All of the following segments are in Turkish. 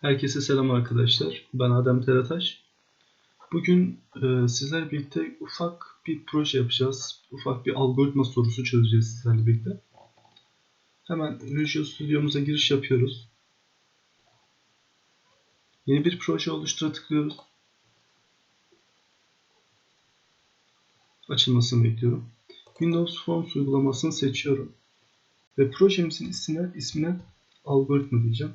Herkese selam arkadaşlar. Ben Adem Terataş. Bugün e, sizler birlikte ufak bir proje yapacağız. Ufak bir algoritma sorusu çözeceğiz sizlerle birlikte. Hemen Visual Studio'muza giriş yapıyoruz. Yeni bir proje oluştura tıklıyoruz. Açılmasını bekliyorum. Windows Forms uygulamasını seçiyorum. Ve projemizin ismine, ismine algoritma diyeceğim.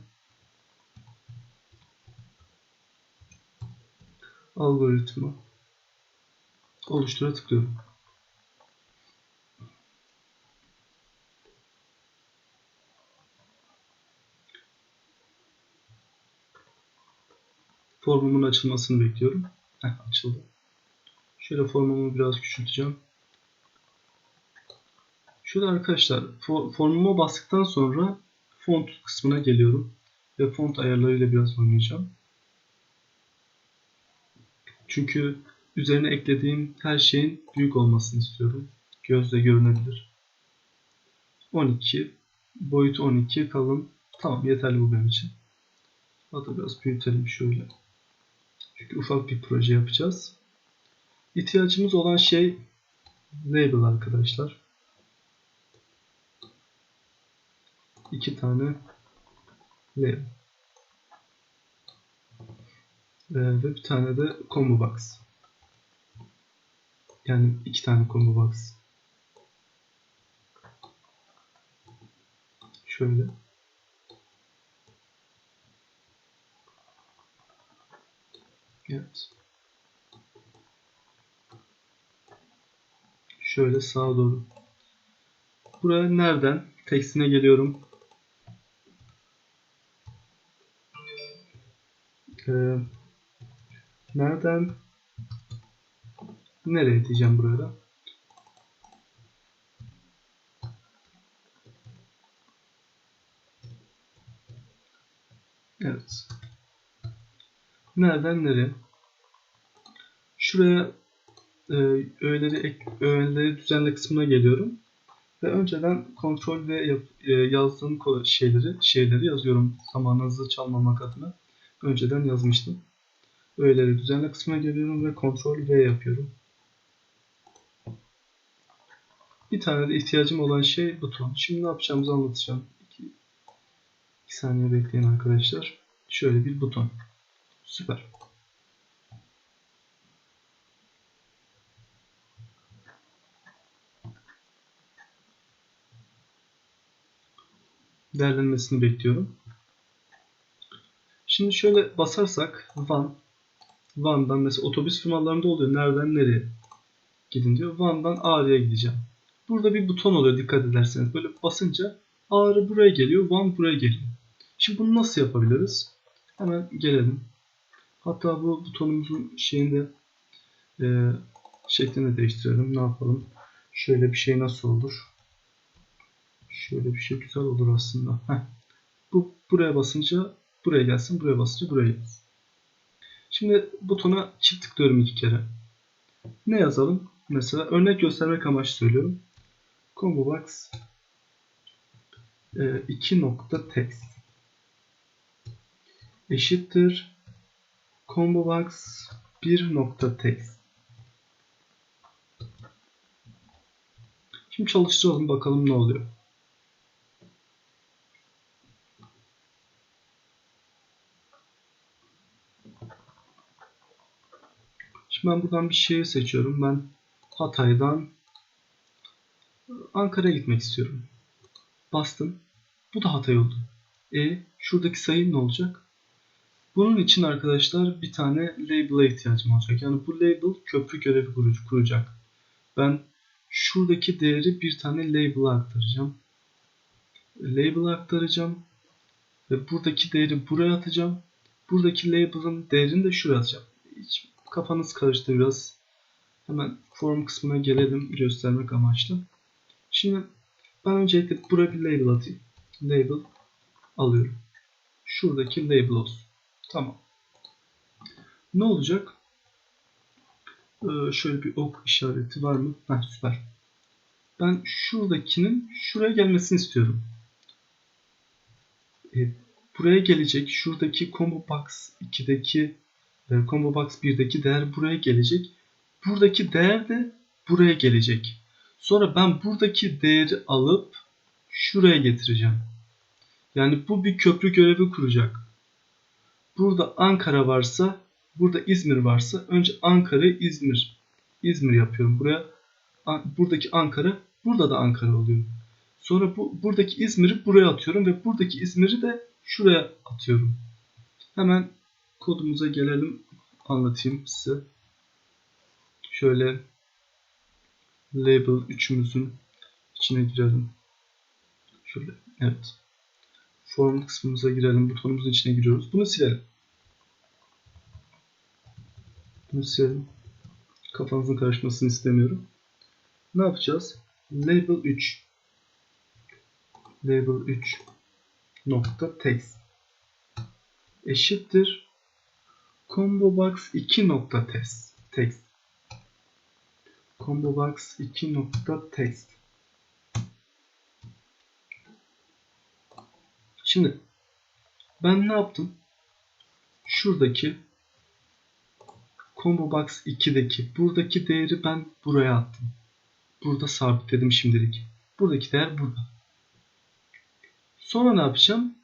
Algoritma oluştura tıklıyorum. Formumun açılmasını bekliyorum. Heh, açıldı. Şöyle formumu biraz küçülteceğim. Şöyle arkadaşlar formuma bastıktan sonra font kısmına geliyorum. Ve font ayarlarıyla biraz oynayacağım. Çünkü üzerine eklediğim her şeyin büyük olmasını istiyorum. Gözle görünebilir. 12 boyutu 12 kalın. Tamam yeterli bu benim için. Hatta biraz büyütelim şöyle. Çünkü ufak bir proje yapacağız. İhtiyacımız olan şey label arkadaşlar. İki tane label. Ee, ve bir tane de combo box. Yani iki tane combo box. Şöyle. Evet. Şöyle sağa doğru. Buraya nereden? Tekstine geliyorum. Ee, Nereden nereye diyeceğim burada? Evet. Nereden nereye? Şuraya e, öğeleri, öğeleri düzenle kısmına geliyorum. Ve önceden kontrol ve yap, e, yazdığım şeyleri şeyleri yazıyorum. Zamanınızı çalmamak adına. Önceden yazmıştım. Öğeleri düzenle kısmına geliyorum ve kontrol V yapıyorum. Bir tane de ihtiyacım olan şey buton. Şimdi ne yapacağımızı anlatacağım. 2 saniye bekleyin arkadaşlar. Şöyle bir buton. Süper. Değerlenmesini bekliyorum. Şimdi şöyle basarsak Van Van'dan mesela otobüs firmalarında oluyor. Nereden nereye gidin diyor. Van'dan Ağrı'ya gideceğim. Burada bir buton oluyor dikkat ederseniz. Böyle basınca Ağrı buraya geliyor. Van buraya geliyor. Şimdi bunu nasıl yapabiliriz? Hemen gelelim. Hatta bu butonumuzun şeyinde e, şeklini değiştirelim. Ne yapalım? Şöyle bir şey nasıl olur? Şöyle bir şey güzel olur aslında. Heh. Bu buraya basınca buraya gelsin. Buraya basınca buraya gelsin. Şimdi butona çift tıklıyorum iki kere. Ne yazalım? Mesela örnek göstermek amaçlı söylüyorum. Combo box 2 e, eşittir combo box 1 nokta text. Şimdi çalıştıralım bakalım ne oluyor. Şimdi ben buradan bir şehir seçiyorum. Ben Hatay'dan Ankara'ya gitmek istiyorum. Bastım. Bu da Hatay oldu. E şuradaki sayı ne olacak? Bunun için arkadaşlar bir tane label'a ihtiyacım olacak. Yani bu label köprü görevi kuracak. Ben şuradaki değeri bir tane label'a aktaracağım. Label'a aktaracağım. Ve buradaki değeri buraya atacağım. Buradaki label'ın değerini de şuraya atacağım. Hiç kafanız karıştı biraz. Hemen form kısmına gelelim göstermek amaçlı. Şimdi ben öncelikle buraya bir label atayım. Label alıyorum. Şuradaki label olsun. Tamam. Ne olacak? Ee, şöyle bir ok işareti var mı? Heh, süper. Ben şuradakinin şuraya gelmesini istiyorum. E, buraya gelecek. Şuradaki combo box 2'deki e, combo box 1'deki değer buraya gelecek. Buradaki değer de buraya gelecek. Sonra ben buradaki değeri alıp şuraya getireceğim. Yani bu bir köprü görevi kuracak. Burada Ankara varsa, burada İzmir varsa önce Ankara, İzmir. İzmir yapıyorum. Buraya buradaki Ankara, burada da Ankara oluyor. Sonra bu buradaki İzmir'i buraya atıyorum ve buradaki İzmir'i de şuraya atıyorum. Hemen kodumuza gelelim. Anlatayım size. Şöyle label 3'ümüzün içine girelim. Şöyle evet. Form kısmımıza girelim. Butonumuzun içine giriyoruz. Bunu silelim. Bunu silelim. Kafanızın karışmasını istemiyorum. Ne yapacağız? Label 3 label 3 nokta text eşittir combo box 2 nokta text text. Combo box 2 nokta text. Şimdi ben ne yaptım? Şuradaki combo box 2'deki buradaki değeri ben buraya attım. Burada sabitledim şimdilik. Buradaki değer burada. Sonra ne yapacağım?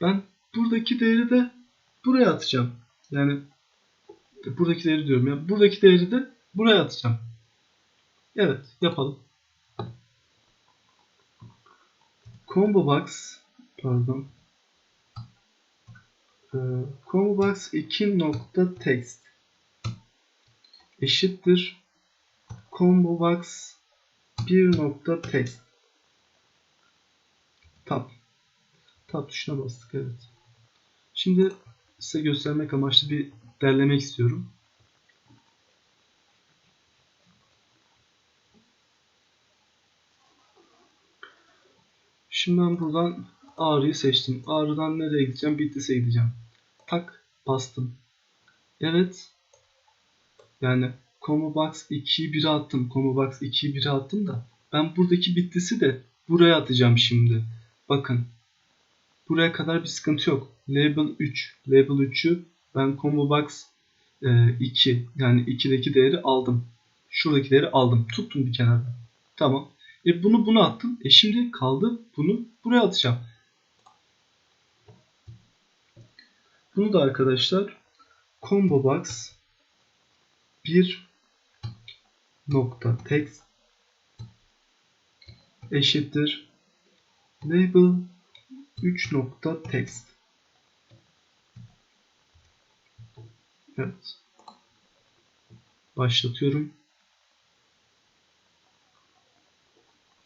Ben buradaki değeri de buraya atacağım. Yani buradaki değeri diyorum ya. Buradaki değeri de buraya atacağım. Evet yapalım. Combo box pardon. Ee, combo box 2 nokta text eşittir combo box 1 nokta text Tab. Tab tuşuna bastık evet. Şimdi size göstermek amaçlı bir derlemek istiyorum. Şimdi ben buradan Ağrı'yı seçtim. Ağrı'dan nereye gideceğim? Bitlis'e gideceğim. Tak bastım. Evet. Yani combo box 2'yi 1'e attım. Combo box 2'yi 1'e attım da ben buradaki Bitlis'i de buraya atacağım şimdi. Bakın. Buraya kadar bir sıkıntı yok. Label 3. Label 3'ü ben combo box 2 e, yani 2'deki değeri aldım. Şuradaki değeri aldım. Tuttum bir kenarda. Tamam. E bunu buna attım. E şimdi kaldı bunu buraya atacağım. Bunu da arkadaşlar combo box 1 nokta text eşittir label 3 nokta text Evet. Başlatıyorum.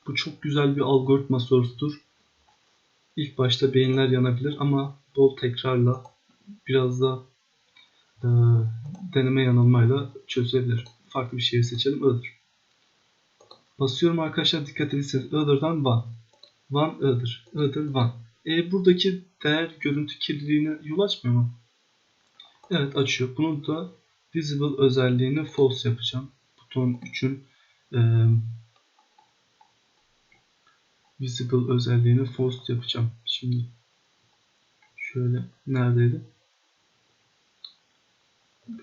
Bu çok güzel bir algoritma sorusudur. İlk başta beyinler yanabilir ama bol tekrarla biraz da e, deneme yanılmayla çözebilir. Farklı bir şey seçelim. Iğdır. Basıyorum arkadaşlar dikkat ederseniz Iğdır'dan Van. Van Iğdır. Iğdır Van. E, buradaki değer görüntü kirliliğine yol açmıyor mu? Evet açıyor. Bunu da visible özelliğini false yapacağım. Buton 3'ün e, visible özelliğini false yapacağım. Şimdi şöyle neredeydi?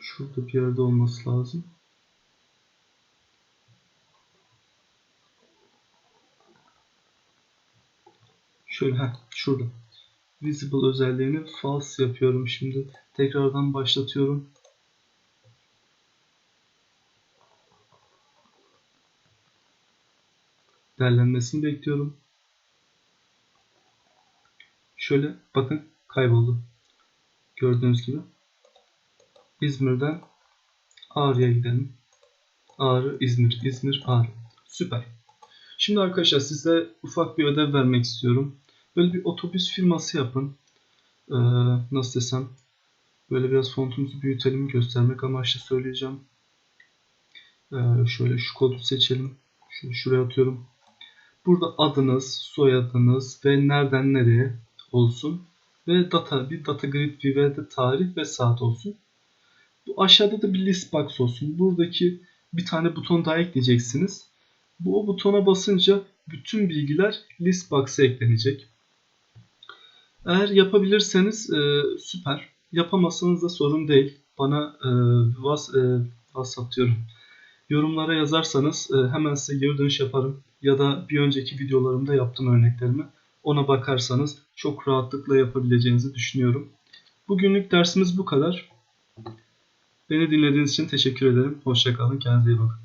Şurada bir yerde olması lazım. Şöyle heh, şurada. Visible özelliğini false yapıyorum şimdi. Tekrardan başlatıyorum. Derlenmesini bekliyorum. Şöyle bakın kayboldu. Gördüğünüz gibi. İzmir'den Ağrı'ya gidelim. Ağrı, İzmir, İzmir, Ağrı. Süper. Şimdi arkadaşlar size ufak bir ödev vermek istiyorum. Böyle bir otobüs firması yapın. Ee, nasıl desem. Böyle biraz fontumuzu büyütelim. Göstermek amaçlı söyleyeceğim. Ee, şöyle şu kodu seçelim. Şunu şuraya atıyorum. Burada adınız, soyadınız ve nereden nereye olsun. Ve data, bir data grid view'de tarih ve saat olsun. Bu aşağıda da bir list box olsun. Buradaki bir tane buton daha ekleyeceksiniz. Bu o butona basınca bütün bilgiler list box'a eklenecek. Eğer yapabilirseniz e, süper. Yapamazsanız da sorun değil. Bana e, was, e, WhatsApp diyorum. Yorumlara yazarsanız e, hemen size geri dönüş yaparım. Ya da bir önceki videolarımda yaptım örneklerimi. Ona bakarsanız çok rahatlıkla yapabileceğinizi düşünüyorum. Bugünlük dersimiz bu kadar. Beni dinlediğiniz için teşekkür ederim. Hoşçakalın. Kendinize iyi bakın.